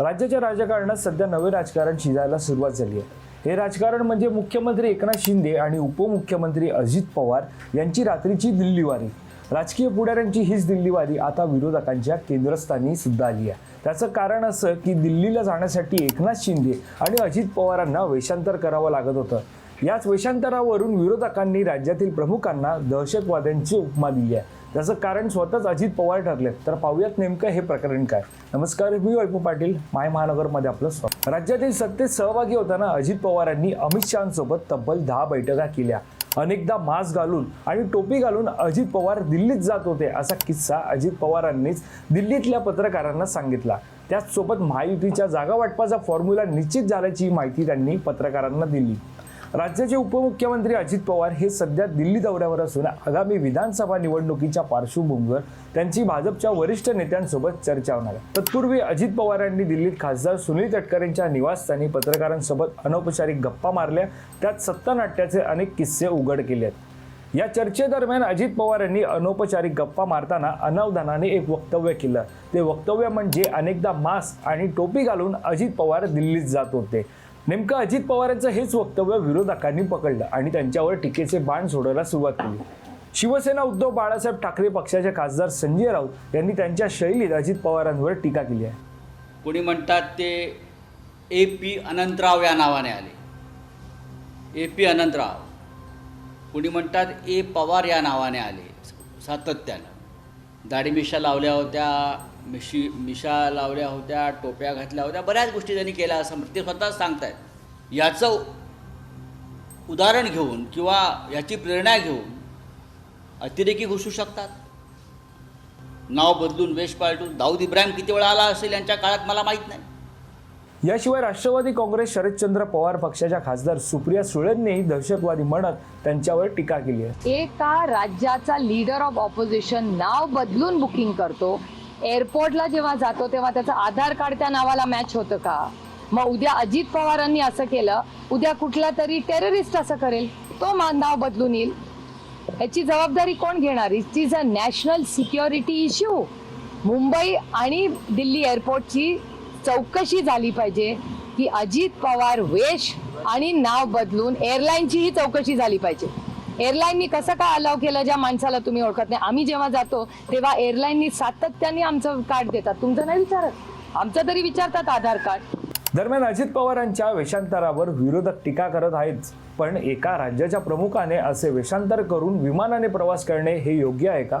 राज्याच्या राजकारणात सध्या नवे राजकारण शिजायला सुरुवात झाली आहे. हे राजकारण म्हणजे मुख्यमंत्री एकनाथ शिंदे आणि उपमुख्यमंत्री अजित पवार यांची रात्रीची दिल्लीवारी. राजकीय पुढाऱ्यांची हीच दिल्लीवारी आता विरोधकांच्या केंद्रस्थानी सुद्धा आली आहे. त्याचं कारण असं की दिल्लीला जाण्यासाठी एकनाथ शिंदे आणि अजित पवारांना वेषांतर करावं लागत होतं. याच वेषांतरावरून विरोधकांनी राज्यातील प्रमुखांना दहशतवाद्यांची उपमा दिली आहे. त्याचं कारण स्वतःच अजित पवार ठरले तर पाहूयात नेमकं हे प्रकरण काय. नमस्कार मी वैभव पाटील. माय महानगरमध्ये आपलं स्वागत. राज्यातील सत्तेत सहभागी होताना अजित पवारांनी अमित शहांसोबत तब्बल दहा बैठका केल्या. अनेकदा मास्क घालून आणि टोपी घालून अजित पवार दिल्लीत जात होते असा किस्सा अजित पवारांनीच दिल्लीतल्या पत्रकारांना सांगितला. त्याचसोबत महायुतीच्या जागा वाटपाचा फॉर्म्युला निश्चित झाल्याची माहिती त्यांनी पत्रकारांना दिली. राज्याचे उपमुख्यमंत्री अजित पवार हे सध्या दिल्ली दौऱ्यावर असून आगामी विधानसभा निवडणुकीच्या पार्श्वभूमीवर त्यांची भाजपच्या वरिष्ठ नेत्यांसोबत चर्चा होणार आहे. तत्पूर्वी अजित पवार यांनी दिल्लीत खासदार सुनील तटकरेंच्या निवासस्थानी पत्रकारांसोबत अनौपचारिक गप्पा मारल्या. त्यात सत्तानाट्याचे अनेक किस्से उघड केले आहेत. या चर्चेदरम्यान अजित पवार यांनी अनौपचारिक गप्पा मारताना अनावधानाने एक वक्तव्य केलं. ते वक्तव्य म्हणजे अनेकदा मास्क आणि टोपी घालून अजित पवार दिल्लीत जात होते. नेमकं अजित पवारांचं हेच वक्तव्य विरोधकांनी पकडलं आणि त्यांच्यावर टीकेचे बाण सोडायला सुरुवात केली. शिवसेना उद्धव बाळासाहेब ठाकरे पक्षाचे खासदार संजय राऊत यांनी त्यांच्या शैलीत अजित पवारांवर टीका केली आहे. कोणी म्हणतात ते ए पी अनंतराव या नावाने आले. A P Anantrao. कोणी म्हणतात ए पवार या नावाने आले. सातत्यानं. दाढी मिशा लावल्या होत्या मिशी मिशा लावल्या होत्या टोप्या घातल्या होत्या बऱ्याच गोष्टी त्यांनी केल्या असं ते स्वतःच सांगतायत. याचं उदाहरण घेऊन किंवा याची प्रेरणा घेऊन अतिरेकी घुसू शकतात. नाव बदलून वेश पालटून दाऊद इब्राहिम किती वेळा आला असेल यांच्या काळात मला माहीत नाही. याशिवाय राष्ट्रवादी काँग्रेस शरदचंद्र पवार पक्षाच्या खासदार सुप्रिया सुळेंनीही दहशतवादी म्हणत त्यांच्यावर टीका केली आहे. एका राज्याचा लीडर ऑफ ऑपोजिशन नाव बदलून बुकिंग करतो. एअरपोर्टला जेव्हा जातो तेव्हा त्याचं आधार कार्ड त्या नावाला मॅच होतं का? मग उद्या अजित पवारांनी असं केलं उद्या कुठला तरी टेररिस्ट असं करेल तो मा- नाव बदलून येईल. याची जबाबदारी कोण घेणार? It is a national security issue Mumbai आणि दिल्ली एअरपोर्टची चौकशी झाली पाहिजे की अजित पवार वेश आणि नाव बदलून एअरलाईनचीही चौकशी झाली पाहिजे. एअरलाईननी कसं काय अलाव केलं ज्या माणसाला तुम्ही ओळखत नाही? आम्ही जेव्हा जातो तेव्हा एअरलाईननी सातत्याने आमचं कार्ड देतात. तुमचं नाही विचारत? आमचं तरी विचारतात आधार कार्ड दरम्यान अजित पवारांच्या वेषांतरावर विरोधक टीका करत आहेच पण एका राज्याच्या प्रमुखाने असे वेषांतर करून विमानाने प्रवास करणे हे योग्य आहे का?